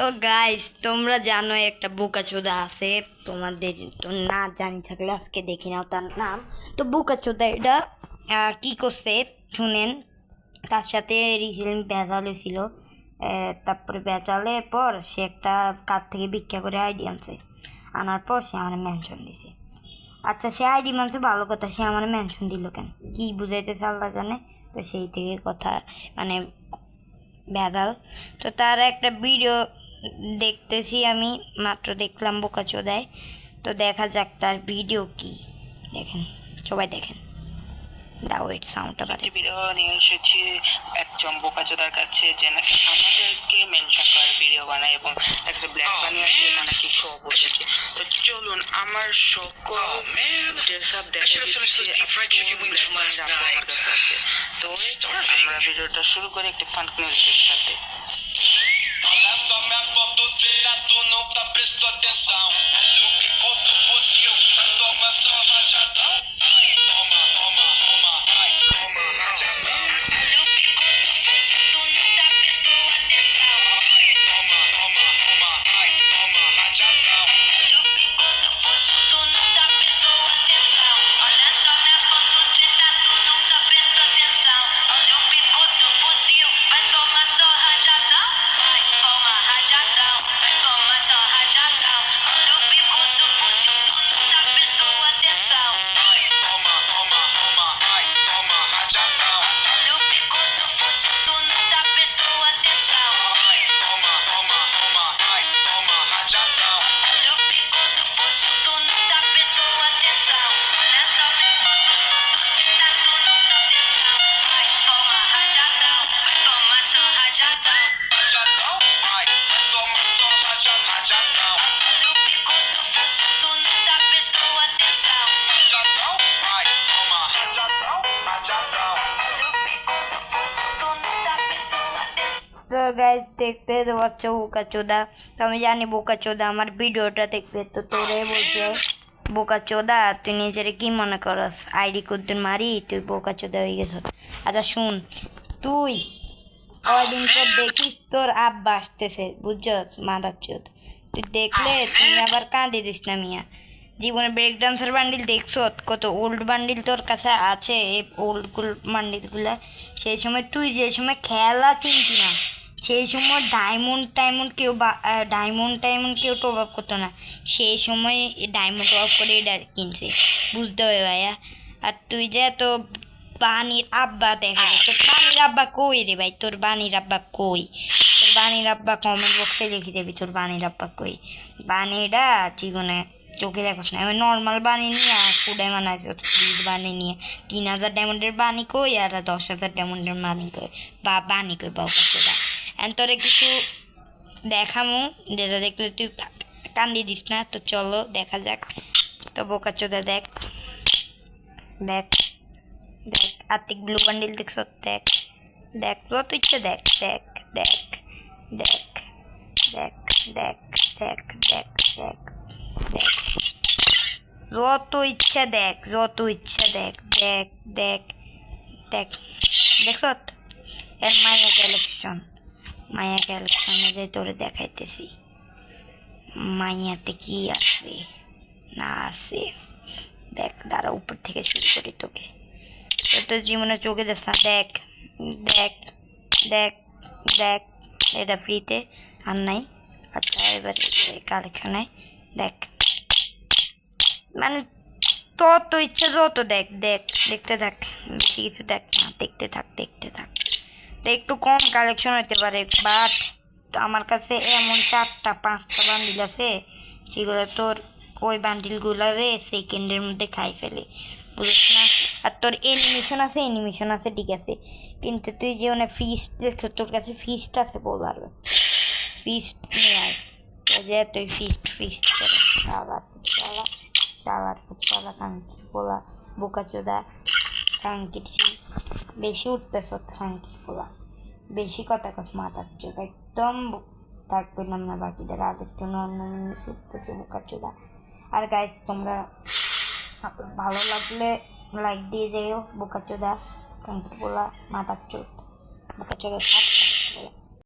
তো গাইস তোমরা জানো একটা বোকাচোদা আছে। তোমাদের তো না জানি থাকলে আজকে দেখি নাও তার নাম। তো বোকাচোদা এটা কি করছে শুনেন? তার সাথে রিসেন্ট বেজাল হয়েছিল। তারপরে বেজালের পর সে একটা কার থেকে ভিক্ষা করে আইডি আনছে। আনার পর সে আমার মেনশন দিছে। আচ্ছা সে আইডি মানছে, ভালো কথা, সে আমার মেনশন দিল কেন? কি বুঝাইতেছে আল্লাহ জানে? তো সেই থেকে কথা মানে ভেজাল। তো তার একটা ভিডিও দেখতেছি আমি মাত্র দেখলাম বোকা চোদায়। তো দেখা যাক তার ভিডিও কি। দেখেন সবাই দেখেন। দাও এর সাউন্ডটা বাড়ে ভিডিও নিয়ে এসেছি একজন বোকাচোদার কাছে যে নাকি আমাদেরকে মেনশন করে ভিডিও বানায় এবং একটা ব্ল্যাক বানিয়ে আসছে এটা নাকি শো বসেছে তো চলুন আমার সকল. ড্রেস আপ দেখা. তো আমরা ভিডিওটা শুরু করি একটি ফান মিউজিকের সাথে। Olha só minha foto feia, tu não tá prestando atenção. Olha o pico do fuzil, toma só rajadão. তো গাইজ দেখতে তো পাচ্ছ বোকা চোদা তো আমি জানি বোকা চোদা আমার ভিডিওটা দেখবে তো তোরে বলছে বোকা চোদা তুই নিজের কি মনে করস আইডি কোদ্দিন মারি তুই বোকা চোদা হয়ে গেছ আচ্ছা শুন তুই কয়দিন পর দেখিস তোর আব্বা আসতেছে, বুঝছস? মাদার চোদ। তুই দেখলে তুই আবার কাঁদি দিস না মিয়া। জীবনে ব্রেক ডান্সার বান্ডিল দেখছ? কত ওল্ড বান্ডিল তোর কাছে আছে, এই ওল্ড বান্ডিলগুলো সেই সময় তুই যে সময় খেলা চিনতি না, সেই সময় ডায়মন্ড টাইমন্ড কেউ ডায়মন্ড টাইমন্ড কেউ টপ আপ করতো না। সেই সময় ডায়মন্ড টপ করে এটা কিনছে। বুঝতে হবে ভাইয়া। আর তুই যে তো বানির আব্বা দেখা যাচ্ছে বানির আব্বা কই রে ভাই? তোর বানির আব্বা কই? তোর বানির আব্বা কমেন্ট বক্সে লিখে দেবি, তোর বানির আব্বা কই? বানিটা জীবনে চোখে দেখোস না। নর্মাল বানি নিয়ে আর কুড়াই বানাইছি ফ্রিজ বানি নিয়ে। তিন হাজার ডায়মন্ডের বানি কই আর দশ হাজার ডায়মন্ডের বানি কই? বা বানি কই, বা কতটা এখন তোরে কিছু দেখামু, যেটা দেখলে তুই কান্দি দিস না। তো চলো, দেখা যাক। তো বোকা চোদা দেখ। দেখ। আর্থিক ব্লু বান্ডিল দেখছ দেখ দেখ যত ইচ্ছে দেখ দেখ দেখ দেখ দেখ দেখ দেখ দেখ দেখ দেখ যত ইচ্ছা দেখ যত ইচ্ছা দেখ দেখ দেখ দেখ দেখছ এর মায়া কালেকশন মায়া কালেকশনে যে তোরে দেখাইতেছি মাইয়াতে কি আছে না আছে দেখ দাঁড়া উপর থেকে শুরু করি তোকে তো জীবনে চোখে দেখ দেখ দেখ দেখ দেখ, এটা ফ্রিতে আর নাই। আচ্ছা এবার কালেকশনে দেখ। মানে তত ইচ্ছা যত দেখ দেখ, দেখতে থাক, বেশি কিছু দেখ না, দেখতে থাক দেখতে থাক। তো একটু কম কালেকশন হতে পারে বাট আমার কাছে এমন চারটা, পাঁচটা বান্ডিল আছে সেগুলো তোর ওই বান্ডিলগুলো রে সেকেন্ডের মধ্যে খাই ফেলে। বুঝিস না? আর তোর অ্যানিমেশন আছে অ্যানিমেশন আছে, ঠিক আছে। কিন্তু তুই যে মানে দেখছ, তোর কাছে ফিস্ট আছে বলার ফিস্ট নিয়ে যে তুই ফিস্ট ফিস্ট করে। সালার সালা সালার সালা কাঙ্কি পোলা, বোকা চোদা, কাঙ্কি বেশি উঠতেছ, কাঙ্কি পোলা। বেশি কথা কস, মাথার চোদ একদম থাকবে না বাকিদের আগের জন্য অন্য উঠতেছে বোকা চোদা। আর গাইজ তোমরা ভালো লাগলে লাইক দিয়ে যাইও বোকাচোদা কাঙ্কুলা মাতার চোদ বোকাচোদা থাক